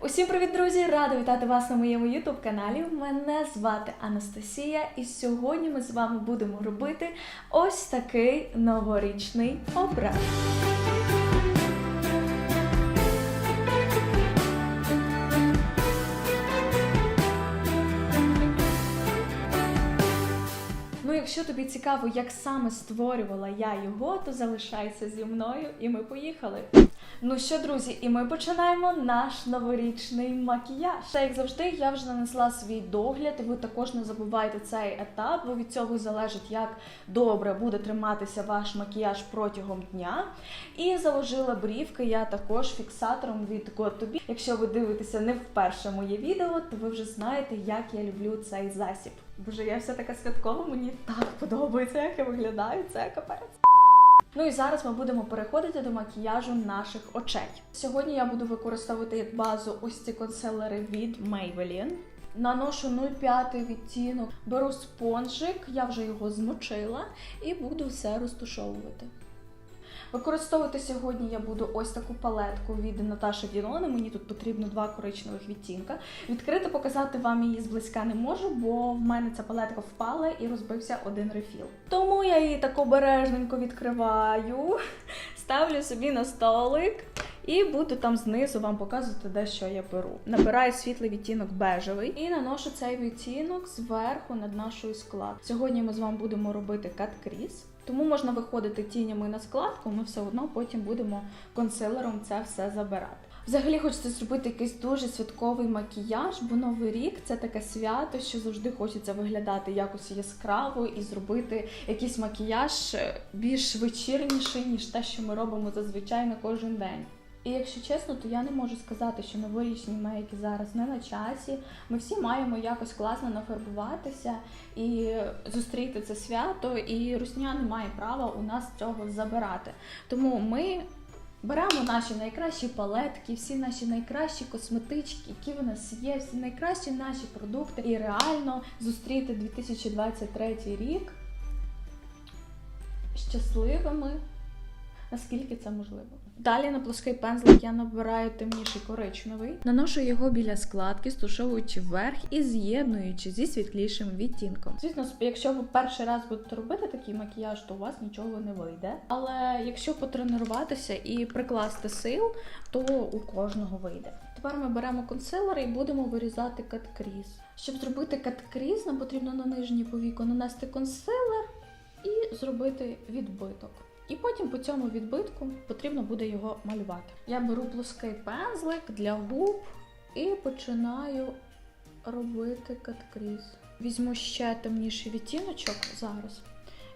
Усім привіт, друзі! Рада вітати вас на моєму youtube каналі. Мене звати Анастасія, і сьогодні ми з вами будемо робити ось такий новорічний образ. Якщо тобі цікаво, як саме створювала я його, то залишайся зі мною, і ми поїхали. Ну що, друзі, і ми починаємо наш новорічний макіяж. Та як завжди, я вже нанесла свій догляд. Ви також не забувайте цей етап, бо від цього залежить, як добре буде триматися ваш макіяж протягом дня. І заложила брівки я також фіксатором від Got2Be. Якщо ви дивитеся не вперше моє відео, то ви вже знаєте, як я люблю цей засіб. Боже, я вся така святкова, мені так подобається, як я виглядаю. Це капець. Ну і зараз ми будемо переходити до макіяжу наших очей. Сьогодні я буду використовувати як базу ось ці консилери від Maybelline. Наношу 0,5 відтінок, беру спонжик, я вже його змочила, і буду все розтушовувати. Використовувати сьогодні я буду ось таку палетку від Наташі Ділони. Мені тут потрібно два коричневих відтінка. Відкрити показати вам її зблизька не можу, бо в мене ця палетка впала і розбився один рефіл. Тому я її так обережненько відкриваю, ставлю собі на столик. І буду там знизу вам показувати, де що я беру. Набираю світлий відтінок бежевий і наношу цей відтінок зверху над нашою складкою. Сьогодні ми з вами будемо робити кат-кріс. Тому можна виходити тінями на складку, ми все одно потім будемо консилером це все забирати. Взагалі хочеться зробити якийсь дуже святковий макіяж, бо новий рік це таке свято, що завжди хочеться виглядати якось яскраво і зробити якийсь макіяж е, більш вечірніший, ніж те, що ми робимо зазвичай на кожен день. І якщо чесно, то я не можу сказати, що новорічні мейки зараз не на часі. Ми всі маємо якось класно нафарбуватися і зустріти це свято, і русня не має права у нас цього забирати. Тому ми беремо наші найкращі палетки, всі наші найкращі косметички, які в нас є, всі найкращі наші продукти, і реально зустріти 2023 рік щасливими, наскільки це можливо. Далі на плоский пензлик я набираю темніший коричневий, наношу його біля складки, стушовуючи вверх і з'єднуючи зі світлішим відтінком. Звісно, якщо ви перший раз будете робити такий макіяж, то у вас нічого не вийде. Але якщо потренуватися і прикласти сил, то у кожного вийде. Тепер ми беремо консилер і будемо вирізати каткріз. Щоб зробити каткріз, нам потрібно на нижнє повіко нанести консилер і зробити відбиток. І потім по цьому відбитку потрібно буде його малювати. Я беру плоский пензлик для губ і починаю робити каткріз. Візьму ще темніший відтіночок зараз.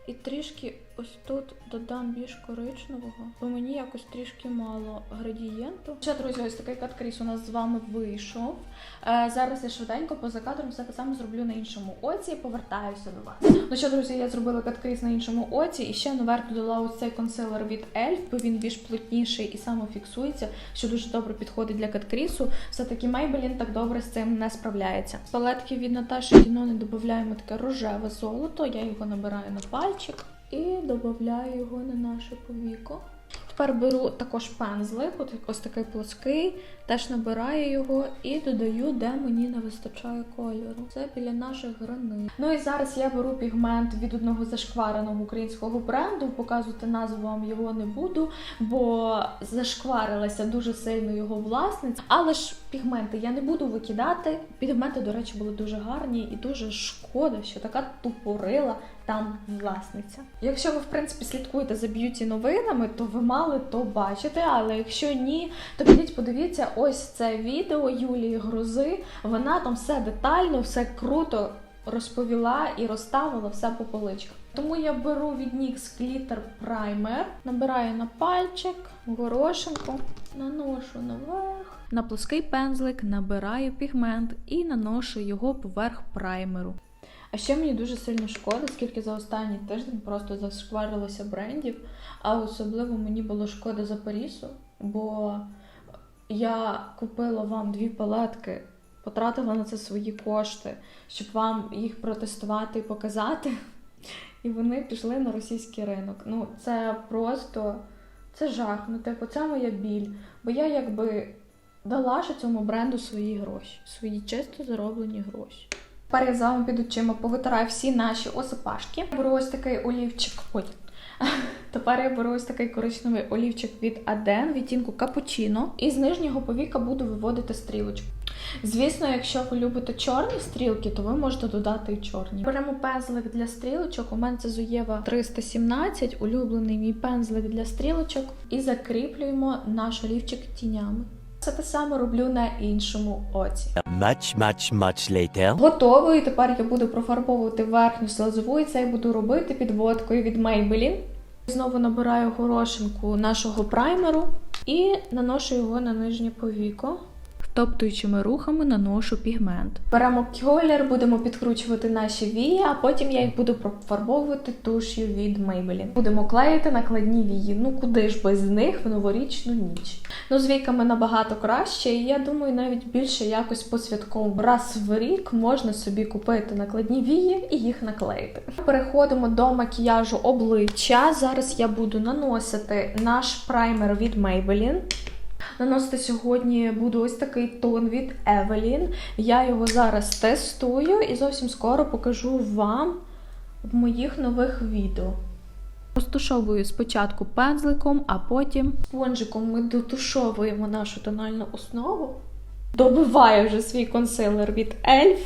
І трішки ось тут додам більш коричневого, бо мені якось трішки мало градієнту. Ще, друзі, ось такий каткріс у нас з вами вийшов. Е, зараз я швиденько поза кадром все те саме зроблю на іншому оці і повертаюся до вас. Ну що, друзі, я зробила каткріс на іншому оці і ще наверх додала ось цей консилер від ELF, бо він більш плотніший і самофіксується, що дуже добре підходить для каткрісу. Все-таки Maybelline так добре з цим не справляється. Палетки від Наташі Дінони додаємо таке рожеве золото, я його набираю на пальчик і додаю його на наше повіко. Тепер беру також пензлик, ось такий плоский, теж набираю його і додаю, де мені не вистачає кольору. Це біля наших границь. Ну і зараз я беру пігмент від одного зашквареного українського бренду. Показувати назву вам його не буду, бо зашкварилася дуже сильно його власниця. Але ж пігменти я не буду викидати. Пігменти, до речі, були дуже гарні і дуже шкода, що така тупорила там власниця. Якщо ви, в принципі, слідкуєте за б'юті новинами, то ви мали то бачити. Але якщо ні, то підіть подивіться ось це відео Юлії Грози. Вона там все детально, все круто розповіла і розставила все по поличках. Тому я беру від NYX Glitter Primer, набираю на пальчик, горошинку, наношу наверх. На плоский пензлик набираю пігмент і наношу його поверх праймеру. А ще мені дуже сильно шкода, скільки за останній тиждень просто зашкварилося брендів, а особливо мені було шкода за Парісу, бо я купила вам дві палетки, потратила на це свої кошти, щоб вам їх протестувати і показати. І вони пішли на російський ринок. Ну, це просто це жах. Ну, типу, це моя біль. Бо я якби дала ж цьому бренду свої гроші, свої чисто зароблені гроші. Я з вами під очима повитираю всі наші осипашки. Беру ось такий олівчик. Ой. Тепер я беру ось такий коричневий олівчик від Аден, відтінку капучино. І з нижнього повіка буду виводити стрілочку. Звісно, якщо ви любите чорні стрілки, то ви можете додати і чорні. Беремо пензлик для стрілочок. У мене це Зуєва 317, улюблений мій пензлик для стрілочок. І закріплюємо наш олівчик тінями. Це те саме роблю на іншому оці. Much, much, much later. Готово, і тепер я буду профарбовувати верхню слезову, і це я буду робити підводкою від Maybelline. Знову набираю горошинку нашого праймеру і наношу його на нижнє повіко. Втоптуючими рухами наношу пігмент. Беремо колір, будемо підкручувати наші вії, а потім я їх буду профарбовувати туш'ю від Maybelline. Будемо клеїти накладні вії. Ну куди ж без них в новорічну ніч. Ну, з віками набагато краще, і я думаю, навіть більше якось по святковому раз в рік можна собі купити накладні вії і їх наклеїти. Переходимо до макіяжу обличчя. Зараз я буду наносити наш праймер від Maybelline. Наносити сьогодні буду ось такий тон від Evelyn. Я його зараз тестую і зовсім скоро покажу вам в моїх нових відео. Розтушовую спочатку пензликом, а потім спонжиком ми дотушовуємо нашу тональну основу. Добиваю вже свій консилер від ELF.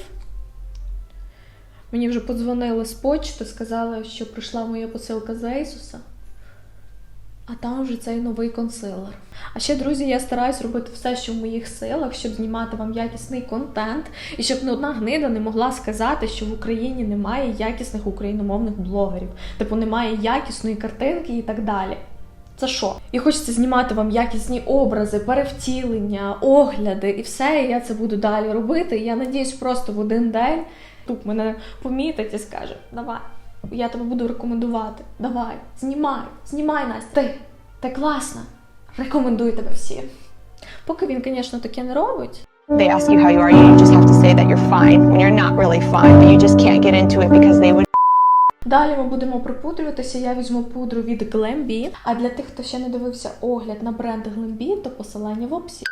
Мені вже подзвонили з почти, сказали, що прийшла моя посилка з Asus. А там вже цей новий консилер. А ще, друзі, я стараюсь робити все, що в моїх силах, щоб знімати вам якісний контент, і щоб не одна гнида не могла сказати, що в Україні немає якісних україномовних блогерів, типу немає якісної картинки і так далі. Це що? І хочеться знімати вам якісні образи, перевтілення, огляди і все. І я це буду далі робити. І я надіюсь, просто в один день тут мене помітить і скаже: Давай, я тебе буду рекомендувати. Давай, знімай, знімай Настя. Ти, ти класна. Рекомендую тебе всім. Поки він, звісно, таке не робить. They ask you how you are, you just have to say that you're fine when you're not really fine, but you just can't get into it because they would Далі ми будемо припудрюватися. Я візьму пудру від Glambi. А для тих, хто ще не дивився огляд на бренд Glambi, то посилання в описі.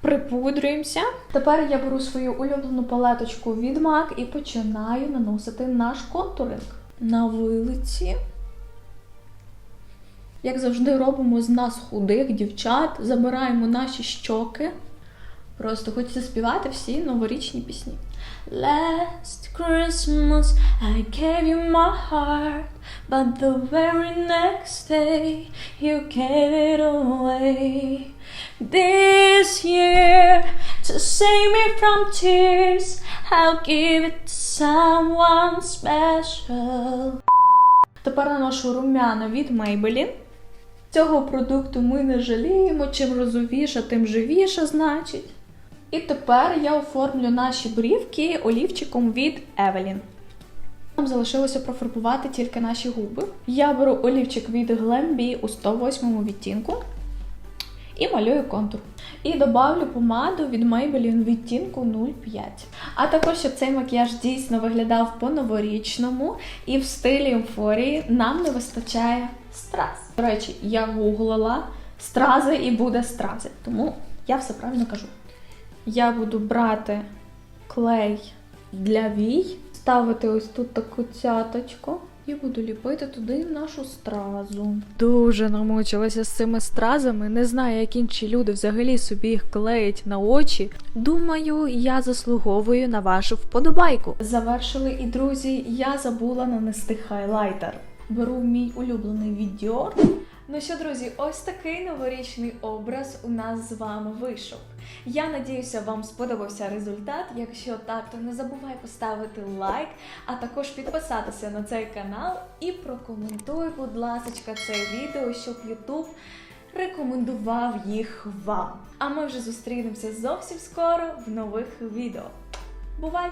Припудрюємося. Тепер я беру свою улюблену палеточку від MAC і починаю наносити наш контуринг на вилиці. Як завжди, робимо з нас худих дівчат, забираємо наші щоки. Просто хочеться співати всі новорічні пісні. Last Christmas I gave you my heart, but the very next day you gave it away. This year, to save me from tears, I'll give it to someone special. Тепер наношу румяна від Maybelline. Цього продукту ми не жаліємо, чим розовіша, тим живіша, значить. І тепер я оформлю наші брівки олівчиком від Evelyn. Нам залишилося профарбувати тільки наші губи. Я беру олівчик від Glambi у 108 відтінку і малюю контур. І добавлю помаду від Maybelline відтінку 05. А також, щоб цей макіяж дійсно виглядав по-новорічному і в стилі емфорії, нам не вистачає страз. До речі, я гуглила стрази і буде стрази, тому я все правильно кажу. Я буду брати клей для вій, ставити ось тут таку цяточку і буду ліпити туди нашу стразу. Дуже намучилася з цими стразами. Не знаю, як інші люди взагалі собі їх клеять на очі. Думаю, я заслуговую на вашу вподобайку. Завершили і друзі, я забула нанести хайлайтер. Беру мій улюблений від Dior. Ну що, друзі, ось такий новорічний образ у нас з вами вийшов. Я надіюся, вам сподобався результат. Якщо так, то не забувай поставити лайк, а також підписатися на цей канал і прокоментуй, будь ласка, це відео, щоб YouTube рекомендував їх вам. А ми вже зустрінемося зовсім скоро в нових відео. Бувай!